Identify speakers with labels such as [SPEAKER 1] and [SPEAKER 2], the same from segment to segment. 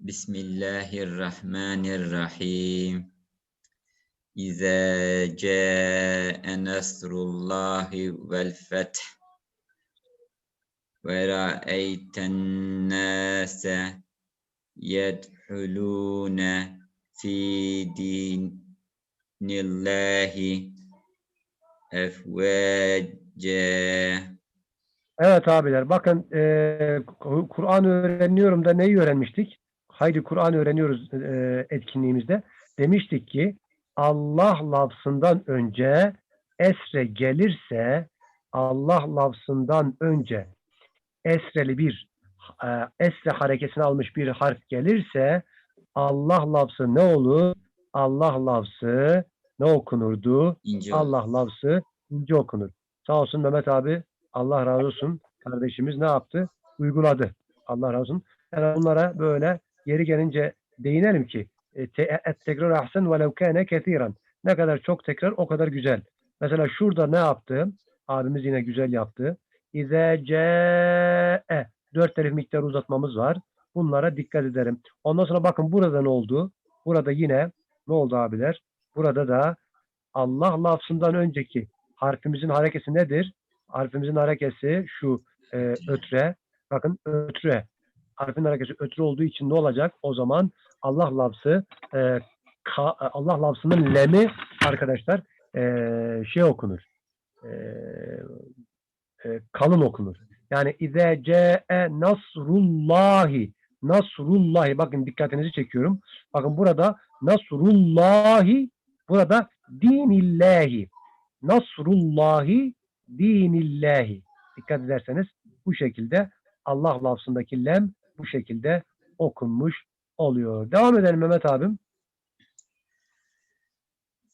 [SPEAKER 1] Bismillahirrahmanirrahim. İza ca'e nasrullahi vel feth ve ra'eyten nase yedhulune fi dinillahi efvace.
[SPEAKER 2] Evet abiler bakın Ku- Kur'an öğreniyorum da neyi öğrenmiştik? Haydi Kur'an öğreniyoruz eee, etkinliğimizde. Demiştik ki Allah lafzından önce esre gelirse Allah lafzından önce esreli bir eee, esre harekesini almış bir harf gelirse Allah lafzı ne olur? Allah lafzı ne okunurdu?
[SPEAKER 1] İnce.
[SPEAKER 2] Allah lafzı ince okunur. Sağ olsun Mehmet abi Allah razı olsun kardeşimiz ne yaptı? Uyguladı. Allah razı olsun. Yani bunlara böyle yeri gelince değinelim ki e, et tekrar ahsen velev kâne kethiren. Ne kadar çok tekrar o kadar güzel. Mesela şurada ne yaptı? Abimiz yine güzel yaptı. İze ce'e. Dört telif miktarı uzatmamız var. Bunlara dikkat ederim. Ondan sonra bakın burada ne oldu? Burada yine ne oldu abiler? Burada da Allah lafzından önceki harfimizin harekesi nedir? Harfimizin harekesi şu e, ötre. Bakın ötre. Harfin harekesi ötre olduğu için ne olacak? O zaman Allah lafzı e, ka- Allah lafzının lemi arkadaşlar e, şey okunur. E, e, kalın okunur. Yani ize ce'e nasrullahi nasrullahi bakın dikkatinizi çekiyorum. Bakın burada nasrullahi burada dinillahi nasrullahi dinillahi dikkat ederseniz bu şekilde Allah lafzındaki lem bu şekilde okunmuş oluyor. Devam edelim Mehmet abim.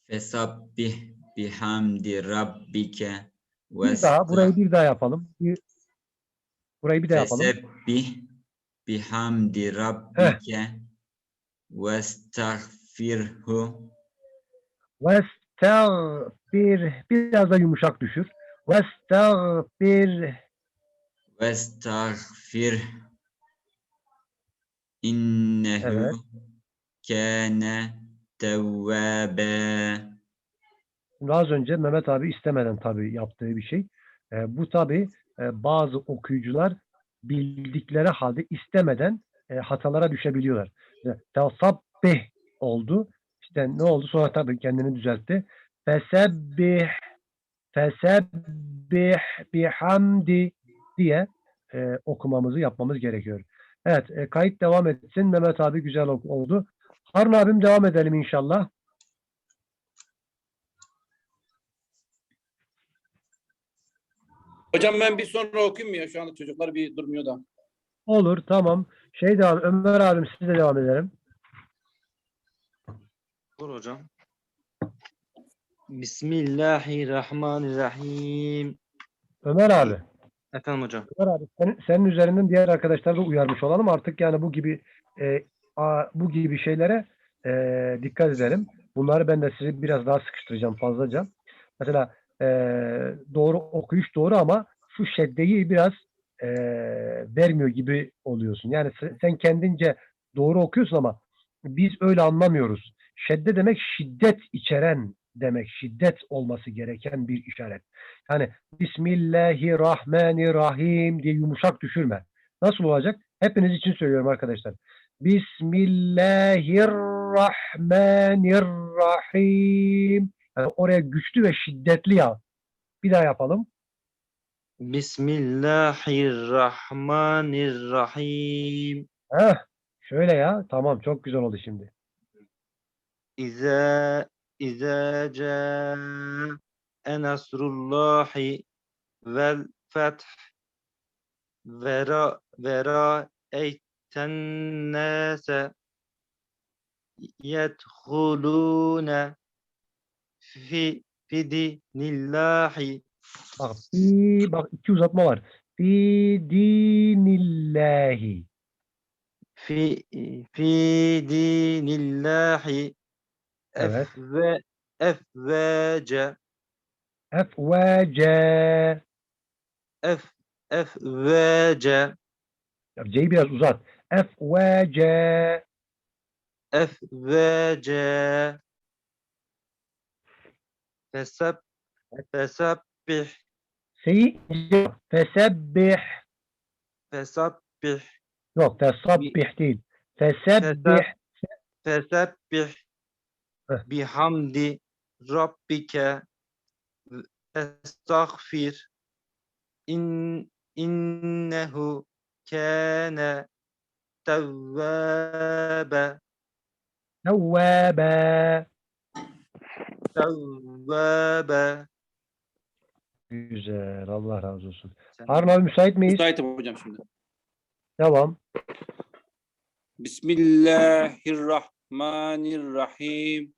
[SPEAKER 1] Fesabbih bihamdi rabbike
[SPEAKER 2] Bir daha burayı bir daha yapalım. Bir, burayı bir daha yapalım.
[SPEAKER 1] Fesebbih bihamdi rabbike vestagfirhu
[SPEAKER 2] Vestağfir biraz da yumuşak düşür. Vestağfir
[SPEAKER 1] vestagfir innehu
[SPEAKER 2] Evet.
[SPEAKER 1] kâne tevvâbe
[SPEAKER 2] az önce Mehmet abi istemeden tabii yaptığı bir şey. E, bu tabii e, bazı okuyucular bildikleri halde istemeden e, hatalara düşebiliyorlar. Tesabbih oldu. İşte ne oldu? Sonra tabii kendini düzeltti. Fesebbih fesebbih bihamdi diye e, okumamızı yapmamız gerekiyor. Evet, e, kayıt devam etsin. Mehmet abi güzel oldu. Harun abim devam edelim inşallah.
[SPEAKER 3] Hocam ben bir sonra okuyayım mı ya? Şu anda çocuklar bir durmuyor da.
[SPEAKER 2] Olur, tamam. Şey devam, Ömer abim siz de devam edelim.
[SPEAKER 4] Olur hocam. Bismillahirrahmanirrahim.
[SPEAKER 2] Ömer abi,
[SPEAKER 4] Efendim hocam.
[SPEAKER 2] Ömer abi senin, senin üzerinden diğer arkadaşları da uyarmış olalım. Artık yani bu gibi e, a- bu gibi şeylere e, dikkat edelim. Bunları ben de sizi biraz daha sıkıştıracağım fazlaca. Mesela e, doğru okuyuş doğru ama şu şeddeyi biraz e, vermiyor gibi oluyorsun. Yani se- sen kendince doğru okuyorsun ama biz öyle anlamıyoruz. Şedde demek şiddet içeren demek. Şiddet olması gereken bir işaret. Yani Bismillahirrahmanirrahim diye yumuşak düşürme. Nasıl olacak? Hepiniz için söylüyorum arkadaşlar. Bismillahirrahmanirrahim. Yani oraya güçlü ve şiddetli ya. Bir daha yapalım.
[SPEAKER 4] Bismillahirrahmanirrahim.
[SPEAKER 2] Heh, şöyle ya. Tamam çok güzel oldu şimdi.
[SPEAKER 4] İze İze ca'e nasrullahi vel feth vera vera eyten nase yedhulune fi fi dinillahi
[SPEAKER 2] Bak, fi, bak iki uzatma var. Fi dinillahi.
[SPEAKER 4] fi fi dinillahi
[SPEAKER 2] Evet.
[SPEAKER 4] efve efvece
[SPEAKER 2] Efvece.
[SPEAKER 4] ef efvece
[SPEAKER 2] Ya C'yi biraz uzat. F ve C.
[SPEAKER 4] F ve C Feseb Fesebbih
[SPEAKER 2] S'yi ince. Fesebbih.
[SPEAKER 4] Fesebbih bihamdi rabbike estağfir in innehu kâne tevvâbe
[SPEAKER 2] Tevvâbe.
[SPEAKER 4] tevvâbe
[SPEAKER 2] Güzel. Allah razı olsun.
[SPEAKER 4] Sen-
[SPEAKER 2] Harun abi müsait miyiz?
[SPEAKER 3] Müsaitim hocam şimdi.
[SPEAKER 2] Devam.
[SPEAKER 3] Bismillahirrahmanirrahim.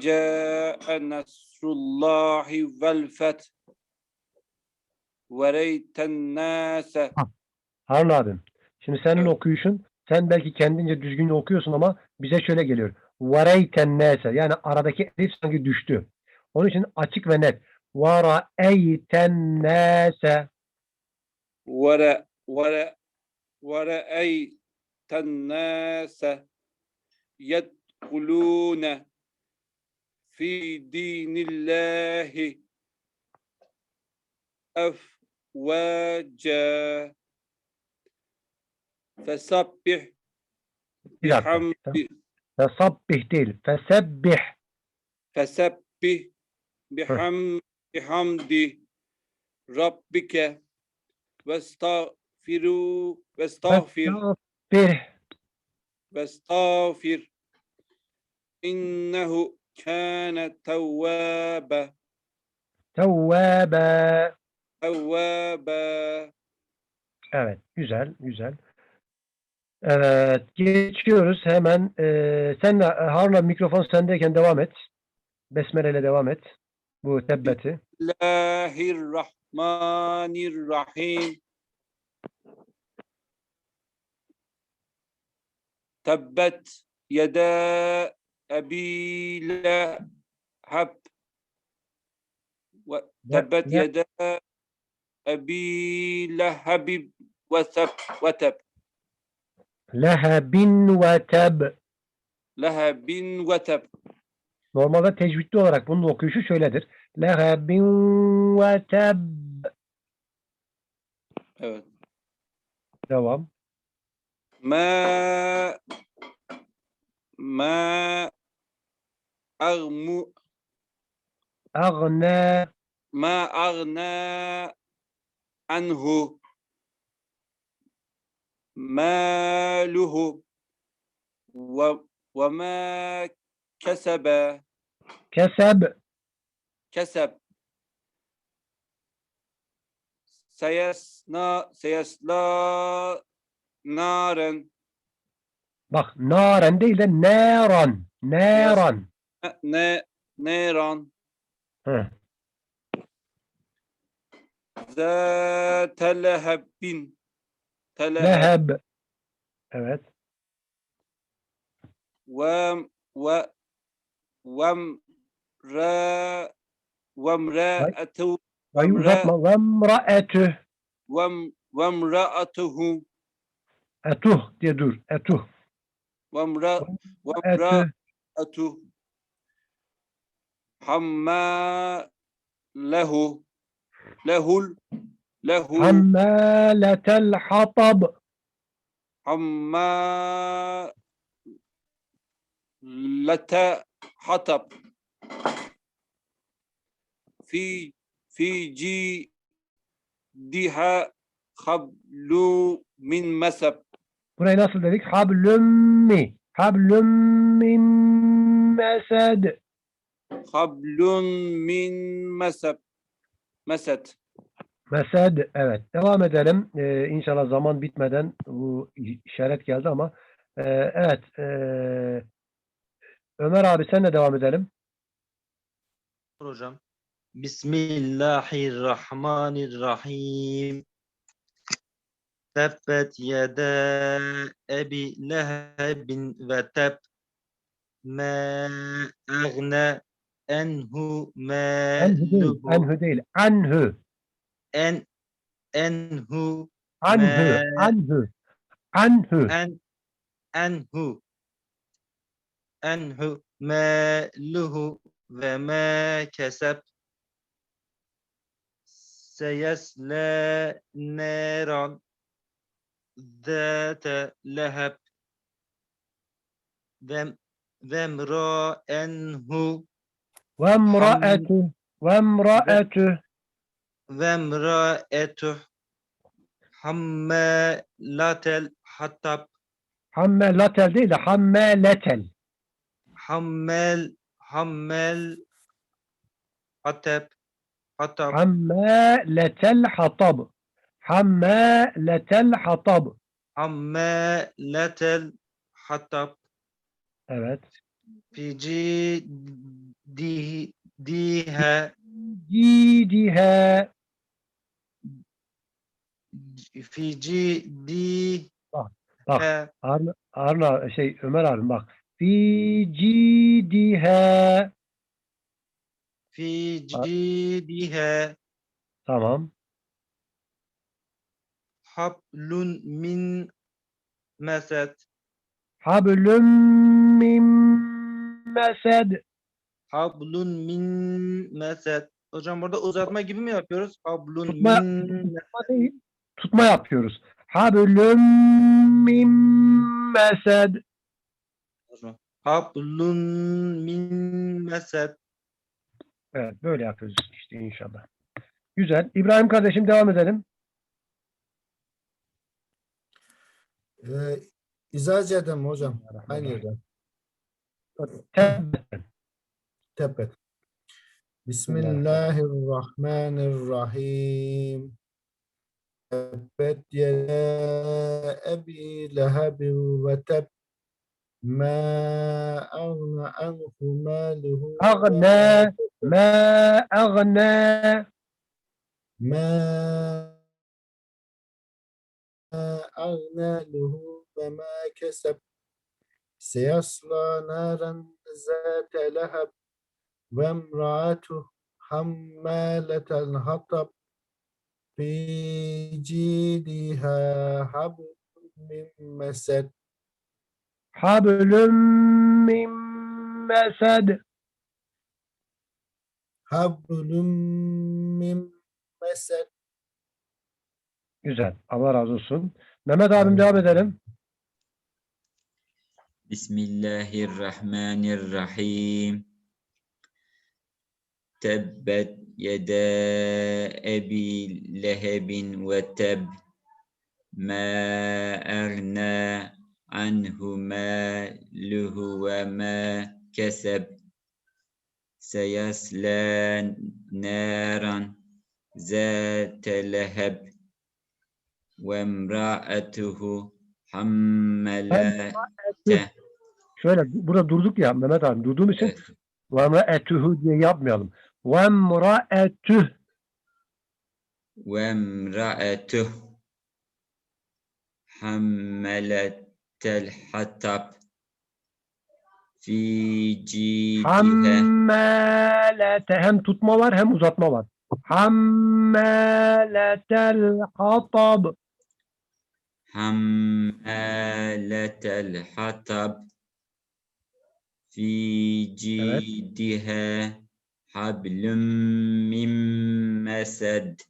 [SPEAKER 3] Ca'e nasrullahi vel feth. Ve reyten nase.
[SPEAKER 2] Harun abim. Şimdi senin
[SPEAKER 3] Evet.
[SPEAKER 2] okuyuşun sen belki kendince düzgün okuyorsun ama bize şöyle geliyor. Vareyten nese yani aradaki elif sanki düştü. Onun için açık ve net. Varaeyten nese.
[SPEAKER 3] Ve ve ve reyten nase. Yedkulune fi dinillahi efvaca. Fesabbih
[SPEAKER 2] Bir dakika.
[SPEAKER 3] bihamdi
[SPEAKER 2] Fesabbih değil. Fesebbih.
[SPEAKER 3] fesebbih biham bihamdi rabbike vestağfiru vestağfir
[SPEAKER 2] Fesabbih.
[SPEAKER 3] vestağfir innehu kâne tevvâbe
[SPEAKER 2] Tevvâbe.
[SPEAKER 3] tevvâbe
[SPEAKER 2] Evet. Güzel. Güzel. Evet. Geçiyoruz hemen. Eee sen Harun abi mikrofon sendeyken devam et. Besmele ile devam et. Bu tebbeti.
[SPEAKER 3] Bismillahirrahmanirrahim Tebbet yeda Ebi Leheb ve Tebbet yeda Ebi Leheb ve teb ve teb
[SPEAKER 2] Lehebin ve teb.
[SPEAKER 3] Lehebin ve teb
[SPEAKER 2] Normalde tecvidli olarak bunun okuyuşu şöyledir. Lehebin ve teb.
[SPEAKER 3] Evet.
[SPEAKER 2] Devam.
[SPEAKER 3] Ma ma أغم
[SPEAKER 2] أغنى.
[SPEAKER 3] ما أغنى عنه ماله وما كسب.
[SPEAKER 2] كسب.
[SPEAKER 3] كسب. سيصنع سيصلى نارا.
[SPEAKER 2] بخ نارا دي نارا نارا.
[SPEAKER 3] ne neran
[SPEAKER 2] He.
[SPEAKER 3] zâte lehebbin teleheb
[SPEAKER 2] Leheb. Evet.
[SPEAKER 3] ve ve vemre vemre'etu
[SPEAKER 2] Ve
[SPEAKER 3] Emre-
[SPEAKER 2] uzatma. Ve mraetü.
[SPEAKER 3] vem vemra'atuhu
[SPEAKER 2] Etuh diye dur. Etuh.
[SPEAKER 3] vemra
[SPEAKER 2] Etü.
[SPEAKER 3] vemra'atu حماله له له
[SPEAKER 2] حمالة
[SPEAKER 3] الحطب. حمالة حطب. في في جيدها خبل من مسب
[SPEAKER 2] هنا ينصل ذلك حبل من
[SPEAKER 3] حبل من مسد Hablun min
[SPEAKER 2] mesed. Mesed. Mesed evet. Devam edelim. Ee, inşallah zaman bitmeden bu işaret geldi ama ee, evet. Ee, Ömer abi senle devam edelim.
[SPEAKER 4] Hocam. Bismillahirrahmanirrahim. Tebbet yede ebi lehebin ve teb me egne enhu maluhu
[SPEAKER 2] Enhü değil. Anhü.
[SPEAKER 4] en enhu
[SPEAKER 2] Anhu.
[SPEAKER 4] Me-
[SPEAKER 2] Anhu. Anhu.
[SPEAKER 4] en enhu enhu maluhu ve ma kesep seyesle neran zate leheb ve ve mraenhu
[SPEAKER 2] Ve emraetu. Ve emraetu.
[SPEAKER 4] ve mraetuh hammalatel hatab
[SPEAKER 2] Hammelatel değil de hammeletel.
[SPEAKER 4] hammel hammel hatab hatab
[SPEAKER 2] Hammeletel hatab. Hammeletel hatab.
[SPEAKER 4] hammalatel hatab
[SPEAKER 2] Evet.
[SPEAKER 4] fi di diha
[SPEAKER 2] Cidihe.
[SPEAKER 4] fi di
[SPEAKER 2] Bak. Harun, Harun abi- şey Ömer abi bak. Fi cidihe.
[SPEAKER 4] fi diha
[SPEAKER 2] Tamam.
[SPEAKER 4] hablun min mesed
[SPEAKER 2] Hablum min mesed.
[SPEAKER 4] Hablun min mesed hocam burada uzatma gibi mi yapıyoruz hablun
[SPEAKER 2] Tutma-
[SPEAKER 4] min
[SPEAKER 2] Tutma değil. Tutma yapıyoruz. Hablum min mesed.
[SPEAKER 4] hablun min mesed
[SPEAKER 2] Evet böyle yapıyoruz işte inşallah. Güzel. İbrahim kardeşim devam edelim.
[SPEAKER 5] Ee, İzac edem hocam. Aynı yerden.
[SPEAKER 2] تبت
[SPEAKER 5] بسم الله الرحمن الرحيم. تبت يا أبي لهب وتب. ما أغنى عنه ماله؟
[SPEAKER 2] أغنى ما أغنى.
[SPEAKER 5] ما أغنى له وما كسب. سيصلى نارا ذات لهب. ve emraatu hammaletel hatab fi cidiha hablum min mesed
[SPEAKER 2] hablum min mesed
[SPEAKER 5] hablum min mesed
[SPEAKER 2] Güzel. Allah razı olsun. Mehmet abim devam edelim.
[SPEAKER 1] Bismillahirrahmanirrahim. Tebbet yeda ebi lehebin ve teb. Ma agna anhu maluhu ve ma keseb. Seyasla naran zate leheb. Ve emra'atuhu hammelate.
[SPEAKER 2] Şöyle burada durduk ya Mehmet abi. Durduğum için
[SPEAKER 1] Evet.
[SPEAKER 2] ve etuhu diye yapmayalım. Ve emraetüh.
[SPEAKER 1] وامرأته حملت الحطب في جيدها
[SPEAKER 2] Hammalete. Hem tutma var hem uzatma var. Hammaletel hatab.
[SPEAKER 1] حمالة الحطب في جيدها hablum min mesed.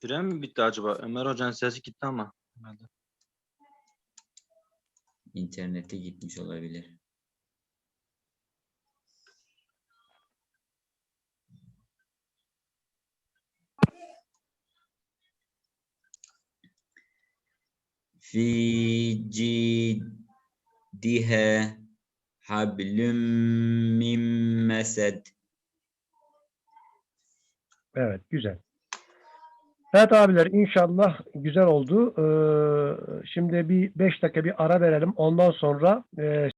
[SPEAKER 4] Süre mi bitti acaba? Ömer Hoca'nın sesi gitti ama.
[SPEAKER 1] İnternete gitmiş olabilir. fi ciddiha hablüm min mesed.
[SPEAKER 2] Evet, güzel. Evet abiler inşallah güzel oldu. Ee, şimdi bir 5 dakika bir ara verelim. Ondan sonra e,